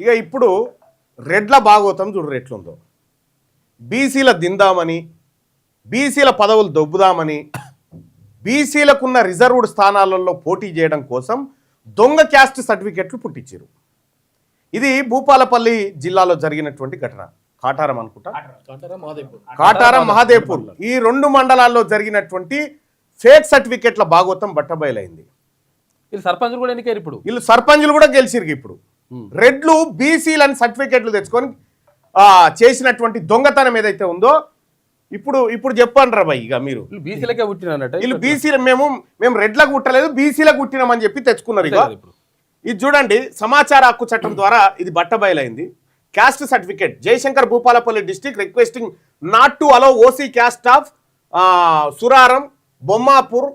ఇక ఇప్పుడు రెడ్ల భాగవతం చూడు ఎట్లుందో. బీసీల దిందామని బీసీల పదవులు దొబ్బుదామని బీసీలకున్న రిజర్వ్డ్ స్థానాలలో పోటీ చేయడం కోసం దొంగ క్యాస్ట్ సర్టిఫికెట్లు పుట్టించారు ఇది భూపాలపల్లి జిల్లాలో జరిగినటువంటి ఘటన. కాటారం అనుకుంటా? కాటారం మహాదేవ్పూర్. ఈ రెండు మండలాల్లో జరిగినటువంటి ఫేక్ సర్టిఫికెట్ల భాగవతం బట్టబయలైంది. వీళ్ళు సర్పంచులు కూడా ఎన్నికారు ఇప్పుడు? వీళ్ళు సర్పంచులు కూడా గెలిచిరు ఇప్పుడు. రెడ్లు బీసీలని సర్టిఫికెట్లు తెచ్చుకొని చేసినటువంటి దొంగతనం ఏదైతే ఉందో ఇప్పుడు ఇప్పుడు చెప్పండి రా ఇక మీరు. బీసీలకే పుట్టినన్నట్టు వీళ్ళు బీసీలు మేము మేము రెడ్లకు కుట్టలేదు బీసీలకు కుట్టినామని చెప్పి తెచ్చుకున్నారు ఇక. ఇది చూడండి సమాచార హక్కు చట్టం ద్వారా ఇది బట్టబయలైంది. Caste certificate Jayashankar Bhupalpally district requesting not to allow OC caste of Suraram Bommapur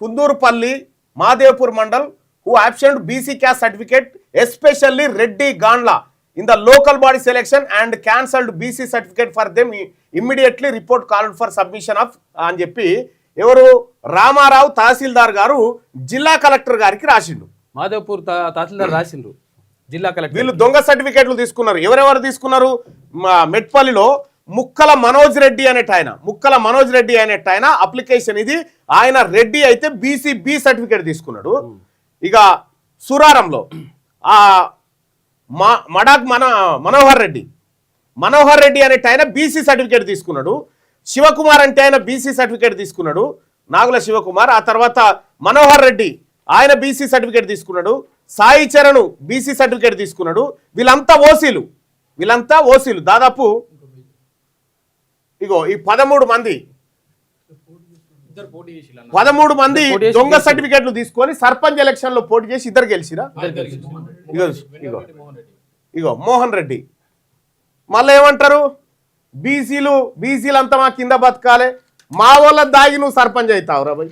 Kundurupally Madevpur mandal who absent BC caste certificate especially Reddy Gandla. In the local body selection and cancelled BC certificate for them immediately report called for submission of అని చెప్పి ఎవరు? రామారావు తహసీల్దార్ గారు జిల్లా collector గారికి రాసిండు. మాదేవ్పూర్ తా- తహసీల్దార్ రాసిండ్రు జిల్లా collector వీళ్ళు దొంగ సర్టిఫికేట్లు తీసుకున్నారు. ఎవరెవరు తీసుకున్నారు? మెట్పల్లిలో ముక్కల మనోజ్ రెడ్డి అనేట ఆయన. ముక్కల మనోజ్ రెడ్డి అనేట ఆయన అప్లికేషన్ ఇది. ఆయన రెడ్డి అయితే బీసీ బి సర్టిఫికేట్ తీసుకున్నాడు. ఇక సురారంలో ఆ మా మడాక్ మన మనోహర్ రెడ్డి. మనోహర్ రెడ్డి అనేట ఆయన బీసీ సర్టిఫికేట్ తీసుకున్నాడు. శివకుమార్ అంటే ఆయన బీసీ సర్టిఫికేట్ తీసుకున్నాడు. నాగుల శివకుమార్ ఆ తర్వాత మనోహర్ రెడ్డి ఆయన బీసీ సర్టిఫికేట్ తీసుకున్నాడు. సాయి చరణ్ బీసీ సర్టిఫికేట్ తీసుకున్నాడు. వీళ్ళంతా ఓసీలు. వీళ్ళంతా ఓసీలు. దాదాపు ఇగో ఈ పదమూడు మంది. పదమూడు మంది దొంగ సర్టిఫికేట్లు తీసుకొని సర్పంచ్ ఎలక్షన్లో పోటీ చేసి ఇద్దరు గెలిచిరా ఇగో ఇగో. ఇగో మోహన్ రెడ్డి. మళ్ళీ ఏమంటారు? బీసీలు బీసీలు అంతా మా కింద బతకాలి. మా వాళ్ళ దాగి నువ్వు సర్పంచ్ అవుతావు రా భయ్.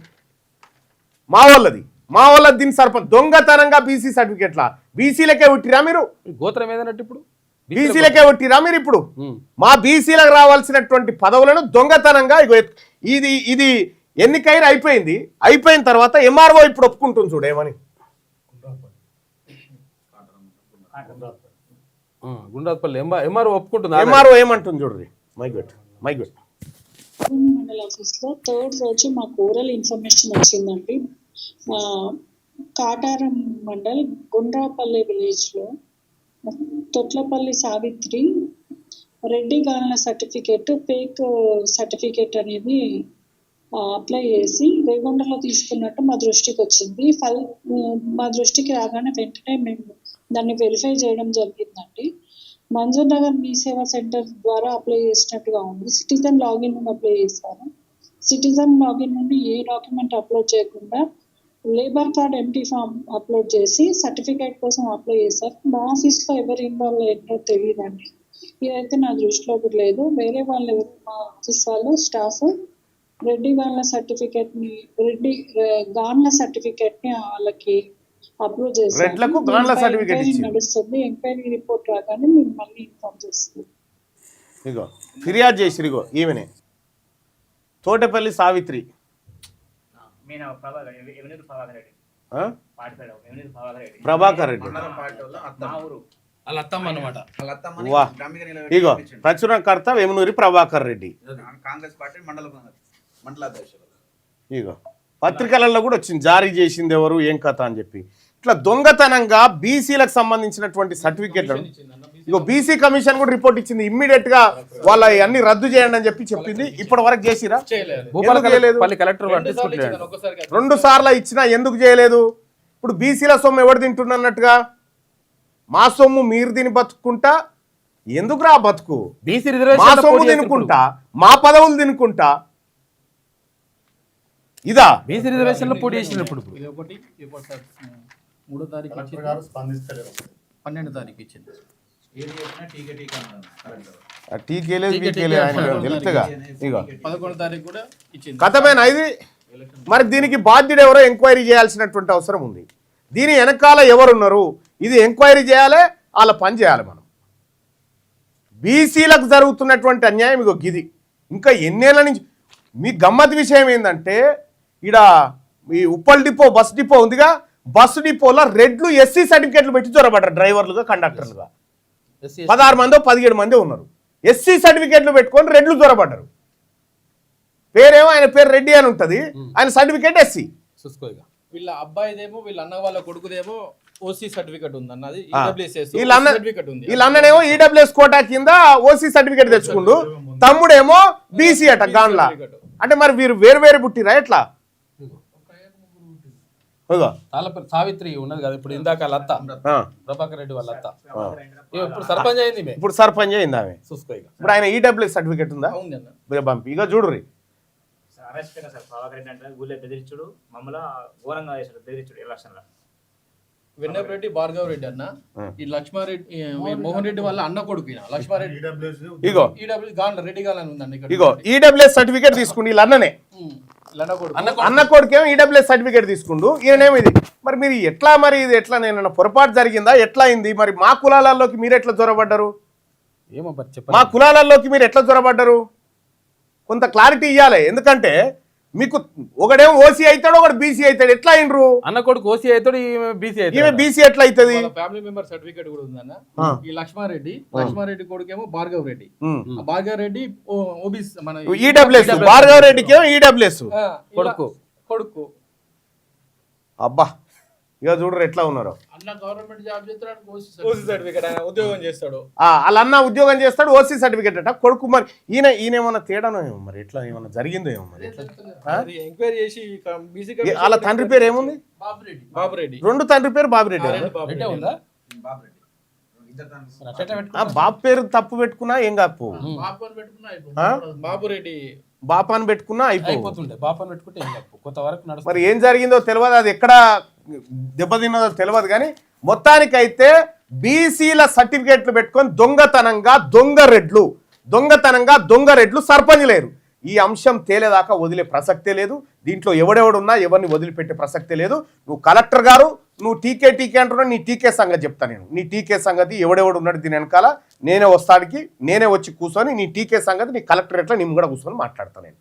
మా వాళ్ళది. మా వాళ్ళ దీని సర్పంచ్. దొంగతనంగా బీసీ సర్టిఫికెట్లా? బీసీలకే ఉట్టిరా మీరు? గోత్రం ఏదన్నట్టు ఇప్పుడు? బీసీలకే ఉట్టిరా మీరు ఇప్పుడు. మా బీసీలకు రావాల్సినటువంటి పదవులను దొంగతనంగా ఇది ఇది ఎన్నికైనా అయిపోయింది. అయిపోయిన తర్వాత ఎంఆర్ఓ ఇప్పుడు ఒప్పుకుంటుంది చూడు ఏమని ఆ, గుండ్రాత్పల్లి ఎంఆర్ ఎంఆర్ ఒప్పుకుంటుంది ఎంఆర్ఓ ఏమంటుంది చూడండి మైక్ పెట్టు మైక్ పెట్టు. మండల ఆఫీస్లో థర్డ్ రోజు మాకు ఓరల్ ఇన్ఫర్మేషన్ వచ్చిందండి. ఆ, కాటారం మండల్ గుండ్రాపల్లి విలేజ్లో తొట్లపల్లి సావిత్రి రెడ్డి గాలిన సర్టిఫికేట్ ఫేక్ సర్టిఫికేట్ అనేది అప్లై చేసి రేగొండలో తీసుకున్నట్టు మా దృష్టికి వచ్చింది. ఫల్ మా దృష్టికి రాగానే వెంటనే మేము దాన్ని వెరిఫై చేయడం జరిగిందండి. మంజూర్ నగర్ మీ సేవా సెంటర్ ద్వారా అప్లై చేసినట్టుగా ఉంది. సిటిజన్ లాగిన్ నుండి అప్లై చేశారు. సిటిజన్ లాగిన్ నుండి ఏ డాక్యుమెంట్ అప్లోడ్ చేయకుండా labour card empty form upload చేసి సర్టిఫికేట్ కోసం అప్లై చేశారు. మా ఆఫీస్లో ఎవరు ఇన్వాల్వ్ అయ్యారో తెలియదండి. ఇదైతే నా దృష్టిలో కూడా లేదు. వేరే వాళ్ళు ఎవరు మా ఆఫీస్ వాళ్ళు స్టాఫ్ రెడ్డి వాళ్ళ సర్టిఫికేట్ని రెడ్డి గాన్ల సర్టిఫికేట్ని వాళ్ళకి అప్రూవ్ certificate ఎంక్వైరీ ఇచ్చింది. నడుస్తుంది. ఎంక్వైరీ రిపోర్ట్ రాగానే మేము మళ్ళీ ఇన్ఫార్మ్ చేస్తాం ఇగో ఫిర్యాదు చేసిరు ఇగో ఈమెనే. తోటపల్లి సావిత్రి. మీన ప్రభాకర్ రెడ్డి ఇగో ప్రచురణకర్త వేమునూరి ప్రభాకర్ రెడ్డి. కాంగ్రెస్ పార్టీ మండల ఇగో. పత్రికలలో కూడా వచ్చింది జారీ చేసింది ఎవరు ఏం కథ అని చెప్పి. ఇట్లా దొంగతనంగా బీసీలకు సంబంధించినటువంటి సర్టిఫికేట్లను ఇగో బీసీ కమిషన్ కూడా రిపోర్ట్ ఇచ్చింది ఇమ్మీడియట్గా వాళ్ళ అన్ని రద్దు చేయండి అని చెప్పి చెప్పింది ఇప్పటి వరకు చేసిరా ఎందుకు రెండు సార్లు ఇచ్చినా ఎందుకు చేయలేదు? ఇప్పుడు బీసీల సొమ్ము ఎవరు తింటున్నట్టుగా మా సొమ్ము మీరు తిని బతుకుంటా ఎందుకురా బతుకు? బీసీ మా సొమ్ము తినుకుంటా మా పదవులు తినుకుంటా ఇదా. బీసీ రిజర్వేషన్లో పోటీ చేసినప్పుడు ఇప్పుడు. ఇది ఒకటి ఇప్పుడు సార్. మూడో తారీఖు పన్నెండు తారీఖు ఇచ్చింది. ఆయన తెలుసుగా పదకొండో తారీఖు కూడా కథమేనా ఇది? మరి దీనికి బాధ్యుడు ఎవరో ఎంక్వైరీ చేయాల్సినటువంటి అవసరం ఉంది. దీని వెనకాల ఎవరున్నారు? ఇది ఎంక్వైరీ చేయాలి వాళ్ళ పని చేయాలి మనం. బీసీలకు జరుగుతున్నటువంటి అన్యాయం ఇగో గిది. ఇంకా ఎన్నేళ్ళ నుంచి మీ గమ్మత్ విషయం ఏంటంటే ఈడ ఈ ఉప్పల్ డిపో బస్ డిపో ఉందిగా? బస్సు డిపోలో రెడ్లు ఎస్సీ సర్టిఫికేట్లు పెట్టి చొరబడ్డారు డ్రైవర్లుగా కండక్టర్లుగా. పదహారు మందో పదిహేడు మంది ఉన్నారు. ఎస్సీ సర్టిఫికేట్లు పెట్టుకొని రెడ్లు చొరబడ్డారు పేరేమో ఆయన పేరు రెడ్డి అని ఉంటుంది. ఆయన సర్టిఫికేట్ ఎస్సీ. వీళ్ళ అబ్బాయిదేమో వీళ్ళ అన్న వాళ్ళ కొడుకుదేమో ఓసీ సర్టిఫికెట్ ఉంది అన్నది ఆ. ఈడబ్ల్యూఎస్ఎస్ వీళ్ళ అన్న సర్టిఫికెట్ ఉంది. వీళ్ళ అన్ననేమో ఈడబ్ల్యూఎస్ కోటా కింద ఓసీ సర్టిఫికేట్ తెచ్చుకుండు. తమ్ముడేమో బీసీ అట గాన్లా. అంటే మరి వీరు వేరు వేరు పుట్టిరా ఎట్లా? సావిత్రి ఉన్నది కదా ఇప్పుడు ఇందాక ఆ. ప్రభాకర్ రెడ్డి వాళ్ళ అత్త. ఇగో ఇప్పుడు సర్పంచ్ అయింది ఇప్పుడు సర్పంచ్ అయింది ఆమె. చూసుకో ఇక. ఇప్పుడు ఆయన ఈడబ్ల్యూఎస్ సర్టిఫికేట్ ఉందా? పంపి ఇక చూడుర్రి. సార్ అరెస్ట్ అయినా సార్. ప్రభాకర్ రెడ్డి అంటే ఊళ్ళో బెదిరించుడు మమ్మల్ని ఘోరంగా చేశాడు బెదిరించుడు ఎలక్షన్లో. వెన్నపరెడ్డి భార్గవ్ రెడ్డి అన్న. ఈ లక్ష్మారెడ్డి మోహన్ రెడ్డి వాళ్ళ అన్న కొడుకు లక్ష్మారెడ్డి. ఇగో ఈడబ్ల్యూ గాన్ రెడ్డి గాన్ అని ఉందండి ఇక్కడ ఇగో ఈడబ్ల్యూఎస్ సర్టిఫికేట్ తీసుకుండు వీళ్ళ అన్ననే. అన్న కొడుకేమో ఈడబ్ల్యూఎస్ సర్టిఫికేట్ తీసుకుండు. ఈయనేమో ఇది. మరి మీరు ఎట్లా మరి ఇది ఎట్లా నేను పొరపాటు జరిగిందా? ఎట్లా అయింది మరి మా కులాలలోకి మీరు ఎట్లా చొరబడ్డారు ఏమో మరి మా కులాలలోకి మీరు ఎట్లా చొరబడ్డారు కొంత క్లారిటీ ఇవ్వాలి ఎందుకంటే మీకు ఒకడేమో ఓసీ అవుతాడు ఒకడు బీసీ అవుతాడు. ఎట్లా అయినరు? అన్న కొడుకు ఓసీ అవుతాడు ఈమె బీసీ ఈమె అవుతాడు బీసీ ఎట్లా అవుతుంది ఫ్యామిలీ మెంబర్ సర్టిఫికేట్ కూడా ఉందన్న. ఈ లక్ష్మారెడ్డి లక్ష్మారెడ్డి కొడుకేమో భార్గవ్ రెడ్డి. భార్గవ్ రెడ్డి ఓబీస్ మన ఈడబ్ల్యూఎస్ భార్గవ రెడ్డికి ఈడబ్ల్యూఎస్. కొడుకు. కొడుకు. అబ్బా. ఇక చూడరు ఎట్లా ఉన్నారు. జాబ్ చేస్తాడు ఉద్యోగం వాళ్ళ అన్న ఉద్యోగం చేస్తాడు ఓసీ సర్టిఫికేట్ అట. కొడుకు మరి ఈయన ఈయన ఏమన్నా తేడానో ఏమో మరి ఎట్లా ఏమన్నా జరిగిందో ఏమో మరి. ఎంక్వైరీ చేసి వాళ్ళ తండ్రి పేరు ఏముంది? బాబురెడ్డి. రెండు తండ్రి పేరు బాబిరెడ్డి. బాబు పేరు తప్పు పెట్టుకున్నా ఏం కాపు? బాబురెడ్డి. బాపాని పెట్టుకున్నా అయిపో అయిపోతుండే. పాపని పెట్టుకుంటే ఏం తప్పు? కొంత వరకు నడుస్తుంది. మరి ఏం జరిగిందో తెలియదు. అది ఎక్కడ దెబ్బతిన్నదో తెలియదు కానీ మొత్తానికైతే బీసీల సర్టిఫికేట్లు పెట్టుకొని దొంగతనంగా దొంగ రెడ్లు దొంగతనంగా దొంగ రెడ్లు సర్పంచ్ లేరు. ఈ అంశం తేలేదాకా వదిలే ప్రసక్తే లేదు. దీంట్లో ఎవడెవడున్నా ఎవరిని వదిలిపెట్టే ప్రసక్తే లేదు. నువ్వు కలెక్టర్ గారు నువ్వు టీకే టీకే అంటున్నావు నీ టీకే సంగతి చెప్తా నేను. నీ టీకే సంగతి ఎవడెవడు ఉన్నాడు దీని వెనకాల? నేనే వస్తాడికి నేనే వచ్చి కూర్చొని నీ టీకే సంగతి నీ కలెక్టర్ నేను కూడా కూర్చొని మాట్లాడతాను నేను.